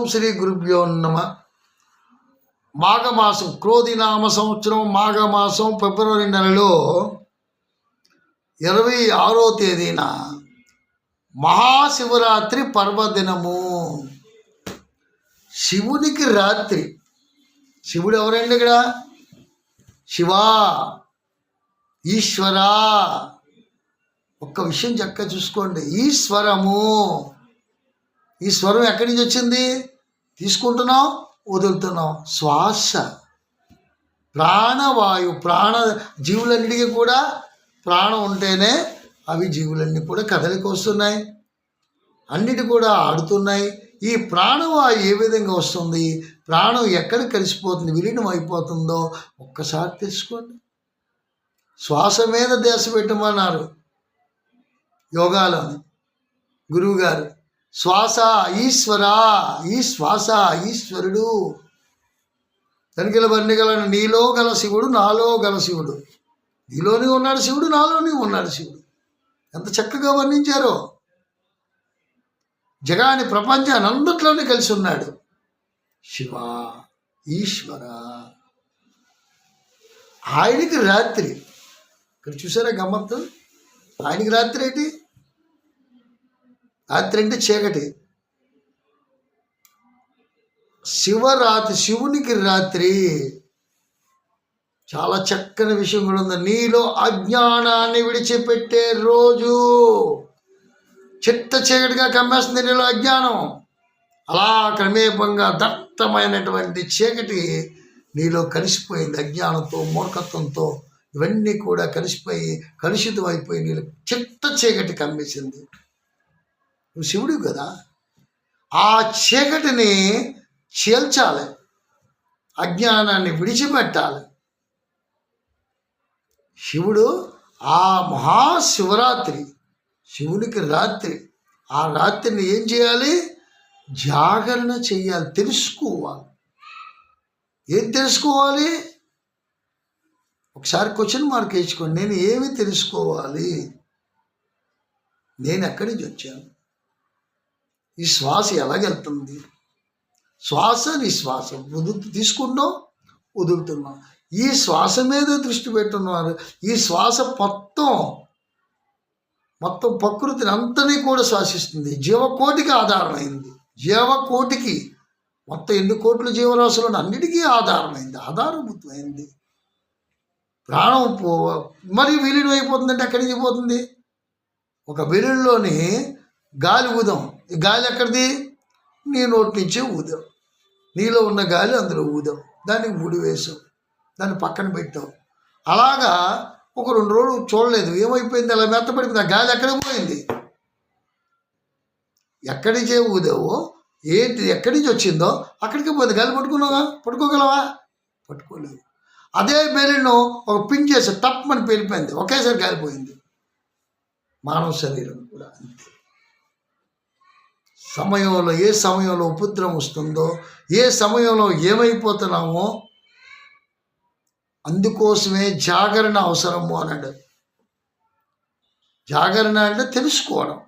ఓం శ్రీ గురుభ్యో నమ. మాఘమాసం క్రోధినామ సంవత్సరం మాఘమాసం ఫిబ్రవరి నెలలో ఇరవై ఆరో తేదీన మహాశివరాత్రి పర్వదినము. శివునికి రాత్రి. శివుడు ఎవరండి ఇక్కడ? శివా. ఈశ్వరా. ఒక్క విషయం చక్కగా చూసుకోండి. ఈశ్వరము. ఈ స్వరం ఎక్కడి నుంచి వచ్చింది? తీసుకుంటున్నాం వదులుతున్నాం శ్వాస. ప్రాణవాయు ప్రాణ జీవులన్నిటికీ కూడా ప్రాణం ఉంటేనే అవి జీవులన్నీ కూడా కదలికి వస్తున్నాయి. అన్నిటి కూడా ఆడుతున్నాయి. ఈ ప్రాణవాయు ఏ విధంగా వస్తుంది? ప్రాణం ఎక్కడ కలిసిపోతుంది? విలీనం అయిపోతుందో ఒక్కసారి తెలుసుకోండి. శ్వాస మీద దేశ పెట్టమన్నారు యోగాలోని గురువుగారు. శ్వాస ఈశ్వర ఈ శ్వాస ఈశ్వరుడు. తనిఖీల బండిగలను నీలో గల శివుడు నాలో గల శివుడు. నీలోనే ఉన్నాడు శివుడు నాలోనే ఉన్నాడు శివుడు. ఎంత చక్కగా వర్ణించారో. జగాని ప్రపంచాన్ని అందట్లోనే కలిసి ఉన్నాడు. శివ ఈశ్వర. ఆయనకి రాత్రి. ఇక్కడ చూసారా గమ్మత్తు? ఆయనకి రాత్రి ఏంటి? రాత్రి అంటే చీకటి. శివరాత్రి శివునికి రాత్రి చాలా చక్కని విషయం కూడా ఉంది. నీలో అజ్ఞానాన్ని విడిచిపెట్టే రోజు. చిట్ట చీకటిగా కమ్మేస్తుంది నీలో అజ్ఞానం. అలా క్రమేపంగా దట్టమైనటువంటి చీకటి నీలో కలిసిపోయింది. అజ్ఞానంతో మూర్ఖత్వంతో ఇవన్నీ కూడా కలిసిపోయి కలుషితం అయిపోయి నీళ్ళు చిట్ట చీకటి కమ్మేసింది. నువ్వు శివుడు కదా. ఆ చీకటిని చీల్చాలి. అజ్ఞానాన్ని విడిచిపెట్టాలి. శివుడు ఆ మహాశివరాత్రి శివునికి రాత్రి ఆ రాత్రిని ఏం చేయాలి? జాగరణ చేయాలి తెలుసుకోవాలి. ఏం తెలుసుకోవాలి? ఒకసారి క్వశ్చన్ మార్క్ వేసుకోండి. నేను ఏమి తెలుసుకోవాలి? నేను ఎక్కడి నుంచి వచ్చాను? ఈ శ్వాస ఎలాగెళ్తుంది? శ్వాస నిశ్వాస. వదులు తీసుకుంటాం వదులుతున్నాం. ఈ శ్వాస మీద దృష్టి పెట్టున్నారు ఈ శ్వాస మొత్తం మొత్తం ప్రకృతిని అంతని కూడా శ్వాసిస్తుంది. జీవకోటికి ఆధారమైంది. జీవకోటికి మొత్తం ఎన్ని కోట్ల జీవరాశులను అన్నిటికీ ఆధారమైంది. ఆధారభూతమైంది. ప్రాణం పో మరి విలీనం అయిపోతుందంటే ఎక్కడికి పోతుంది? ఒక వెలుల్లోని గాలి ఉదం ఈ గాలి ఎక్కడిది? నీ నోటి నుంచే ఊదాం. నీలో ఉన్న గాలి అందులో ఊదాం. దానికి ముడి వేసాం. దాన్ని పక్కన పెట్టాం. అలాగా ఒక రెండు రోజులు చూడలేదు. ఏమైపోయింది? అలా మెత్తపడిపోయింది ఆ గాలి ఎక్కడికి పోయింది? ఎక్కడి నుంచే ఊదావో? ఏంటి? ఎక్కడి నుంచి వచ్చిందో? అక్కడికి పోయింది. గాలి పట్టుకున్నావా? పట్టుకోగలవా? పట్టుకోలేదు. అదే బెలూన్ ఒక పిన్ చేసి తప్పమని పేలిపోయింది ఒకేసారి గాలిపోయింది. మానవ శరీరం కూడా అంతే. సమయంలో ఏ సమయంలో ఉపద్రవం వస్తుందో ఏ సమయంలో ఏమైపోతున్నామో అందుకోసమే జాగరణ అవసరము అన్నాడు. జాగరణ అంటే తెలుసుకోవడం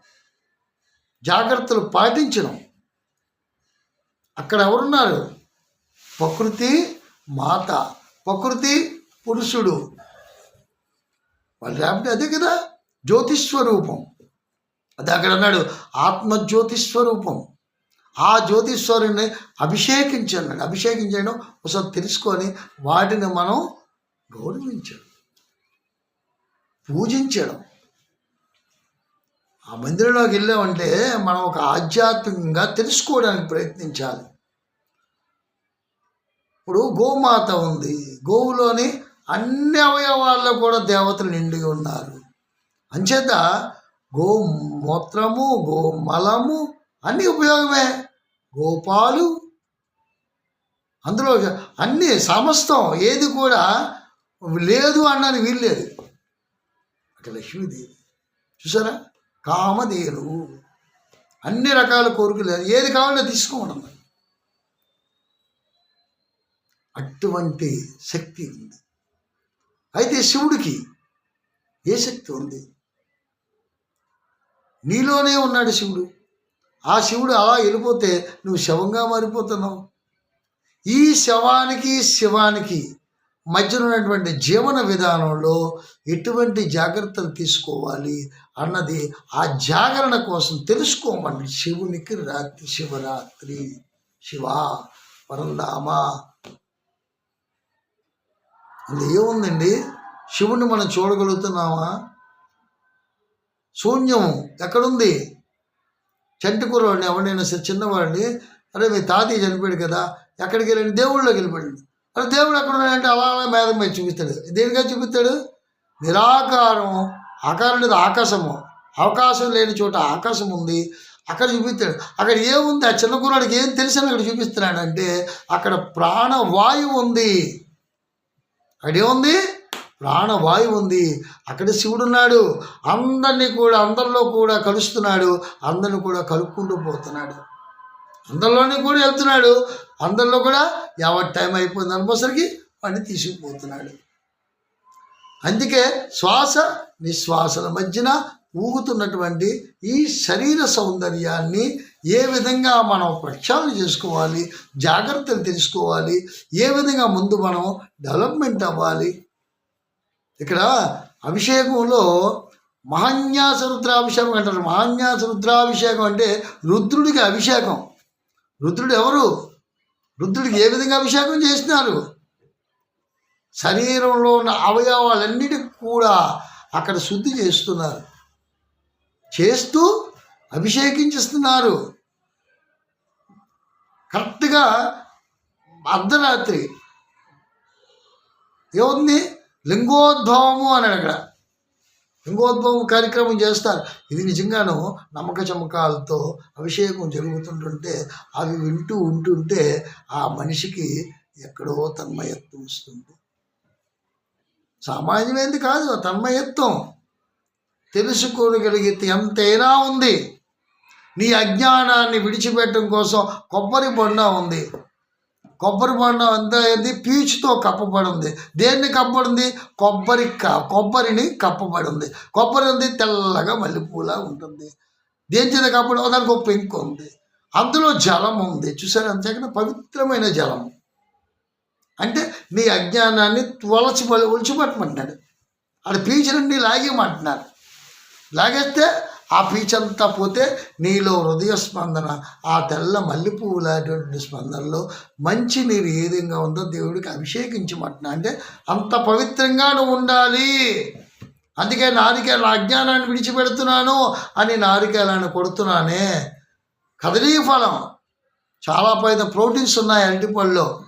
జాగ్రత్తలు పాటించడం. అక్కడ ఎవరున్నారు? ప్రకృతి మాత ప్రకృతి పురుషుడు. వాళ్ళు లేకపోతే అదే కదా జ్యోతిస్వరూపం. అది అక్కడ అన్నాడు ఆత్మజ్యోతిస్వరూపం. ఆ జ్యోతిస్వరుని అభిషేకించన్నాడు అభిషేకించడం ఒకసారి తెలుసుకొని వాటిని మనం గౌరవించడం. పూజించడం. ఆ మందిరంలోకి వెళ్ళామంటే మనం ఒక ఆధ్యాత్మికంగా తెలుసుకోవడానికి ప్రయత్నించాలి. ఇప్పుడు గోమాత ఉంది. గోవులోని అన్ని అవయవాల్లో కూడా దేవతలు నిండి ఉన్నారు. అంచేత గో మూత్రము గో మలము అన్నీ ఉపయోగమే. గోపాలు. అందులో అన్నీ సమస్తం ఏది కూడా లేదు అన్నది వీల్లేదు. అక్కడ లక్ష్మీదేవి. చూసారా? కామధేను. అన్ని రకాల కోరికలు ఏది కావాలో తీసుకోవడం అటువంటి శక్తి ఉంది. అయితే శివుడికి ఏ శక్తి ఉంది? నీలోనే ఉన్నాడు శివుడు. ఆ శివుడు అలా వెళ్ళిపోతే నువ్వు శవంగా మారిపోతున్నావు. ఈ శవానికి శివానికి మధ్యన ఉన్నటువంటి జీవన విధానంలో ఎటువంటి జాగ్రత్తలు తీసుకోవాలి అన్నది ఆ జాగరణ కోసం తెలుసుకోమండి శివునికి రాత్రి శివరాత్రి. శివ పరంధామ అది ఏముందండి? శివుణ్ణి మనం చూడగలుగుతున్నామా? శూన్యం ఎక్కడుంది? చంటి ఎవరినైనా సరే చిన్నవాడిని అరే మీ తాతయ్య చనిపోయాడు కదా ఎక్కడికి వెళ్ళండి? దేవుళ్ళలోకి వెళ్ళిపోయాడు. అరే దేవుడు ఎక్కడ ఉన్నాడంటే అలా అలా మేధం మీద చూపిస్తాడు. దేనిగా చూపిస్తాడు? నిరాకారం ఆకారం లేదు ఆకాశము. అవకాశం లేని చోట ఆకాశం ఉంది. అక్కడ చూపిస్తాడు. అక్కడ ఏముంది? ఆ చిన్న కుర్రాడికి ఏం తెలిసిన అక్కడ చూపిస్తున్నాడంటే అక్కడ ప్రాణవాయువు ఉంది. అక్కడ ఏముంది? ప్రాణవాయువు ఉంది అక్కడ శివుడున్నాడు. అందరినీ కూడా అందరిలో కూడా కలుస్తున్నాడు. అందరిని కూడా కలుపుకుంటూ పోతున్నాడు. అందరిలోని కూడా వెళ్తున్నాడు. అందరిలో కూడా ఎవరి టైం అయిపోయింది. అనుకోసరికి వాడిని తీసుకుపోతున్నాడు. అందుకే శ్వాస నిశ్వాసల మధ్యన ఊగుతున్నటువంటి ఈ శరీర సౌందర్యాన్ని ఏ విధంగా మనం ప్రక్షాళన చేసుకోవాలి జాగ్రత్తలు తెలుసుకోవాలి ఏ విధంగా ముందు మనం డెవలప్మెంట్ అవ్వాలి ఇక్కడ అభిషేకంలో మహాన్యాస రుద్రాభిషేకం అంటారు. మహాన్యాస రుద్రాభిషేకం అంటే రుద్రుడికి అభిషేకం. రుద్రుడు ఎవరు? రుద్రుడికి ఏ విధంగా అభిషేకం చేసినారు? శరీరంలో ఉన్న అవయవాలన్నిటికి కూడా అక్కడ శుద్ధి చేస్తున్నారు. చేస్తూ అభిషేకించిస్తున్నారు. కరెక్ట్గా అర్ధరాత్రి ఏముంది? లింగోద్భవము అని అక్కడ. లింగోద్భవం కార్యక్రమం చేస్తారు. ఇది నిజంగాను నమ్మక చమకాలతో అభిషేకం జరుగుతుంటుంటే అవి వింటూ ఉంటుంటే ఆ మనిషికి ఎక్కడో తన్మయత్వం వస్తుంది. సామాన్యమైనది కాదు తన్మయత్వం. తెలుసుకోగలిగితే ఎంతైనా ఉంది. నీ అజ్ఞానాన్ని విడిచిపెట్టడం కోసం కొబ్బరి బొండ ఉంది. కొబ్బరి బొండం అంతా ఏంది? పీచుతో కప్పబడి ఉంది. దేన్ని కప్పబడింది? కొబ్బరి క- కొబ్బరిని కప్పబడి ఉంది. కొబ్బరి ఉంది తెల్లగా మల్లెపూలా ఉంటుంది. దేని చేత కప్పబడి దానికి ఒక పెంకు ఉంది. అందులో జలం ఉంది. చూసారు? అంతేకాదు పవిత్రమైన జలం. అంటే నీ అజ్ఞానాన్ని తులచి ఒలిచిపట్టమంటున్నాడు. ఆడ పీచులన్నీ లాగేమంటున్నారు లాగేస్తే ఆ పీచంతా పోతే నీలో హృదయ స్పందన ఆ తెల్ల మల్లెపువ్వు లాంటి స్పందనలో మంచి నీరు ఏ విధంగా ఉందో దేవుడికి అభిషేకించమంటున్నా అంటే అంత పవిత్రంగా నువ్వు ఉండాలి. అందుకే నారికేల అజ్ఞానాన్ని విడిచిపెడుతున్నాను అని నారికేలాన్ని కొడుతున్నానే. కదలీ ఫలం. చాలా పైన ప్రోటీన్స్ ఉన్నాయి అరటిపళ్ళలో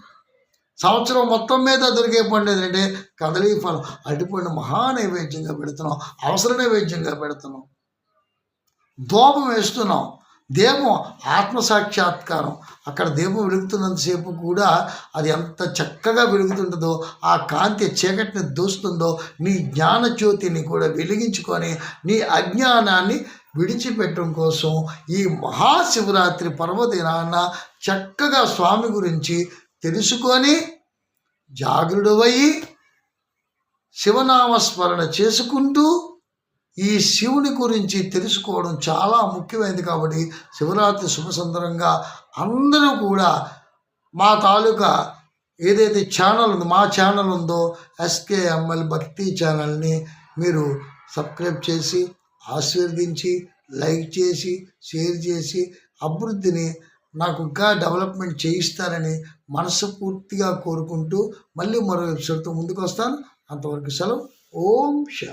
సంవత్సరం మొత్తం మీద దొరికే పండు ఏంటంటే కదలీ ఫలం. అరటిపండు మహా నైవేద్యంగా పెడుతున్నాం. అవసర నైవేద్యంగా పెడుతున్నాం. దూపం వేస్తున్నాం. దేవం ఆత్మసాక్షాత్కారం. అక్కడ దేవం వెలుగుతున్నంతసేపు కూడా అది ఎంత చక్కగా వెలుగుతుంటుందో ఆ కాంతి చీకటిని దూస్తుందో నీ జ్ఞానజ్యోతిని కూడా వెలిగించుకొని నీ అజ్ఞానాన్ని విడిచిపెట్టడం కోసం ఈ మహాశివరాత్రి పర్వదినాన చక్కగా స్వామి గురించి తెలుసుకొని జాగృడవయ్యి శివనామస్మరణ చేసుకుంటూ ఈ శివుని గురించి తెలుసుకోవడం చాలా ముఖ్యమైనది కాబట్టి శివరాత్రి శుభ సందర్భంగా అందరూ కూడా మా తాలూకా ఏదైతే ఛానల్ ఉందో మా ఛానల్ ఉందో ఎస్కేఎంఎల్ భక్తి ఛానల్ని మీరు సబ్స్క్రైబ్ చేసి ఆశీర్వదించి లైక్ చేసి షేర్ చేసి అభివృద్ధిని నాకు ఇంకా డెవలప్మెంట్ చేయిస్తారని మనస్ఫూర్తిగా కోరుకుంటూ మళ్ళీ మరో ఎపిసోడ్తో ముందుకు వస్తాను. అంతవరకు సెలవు. ఓం శాంతి.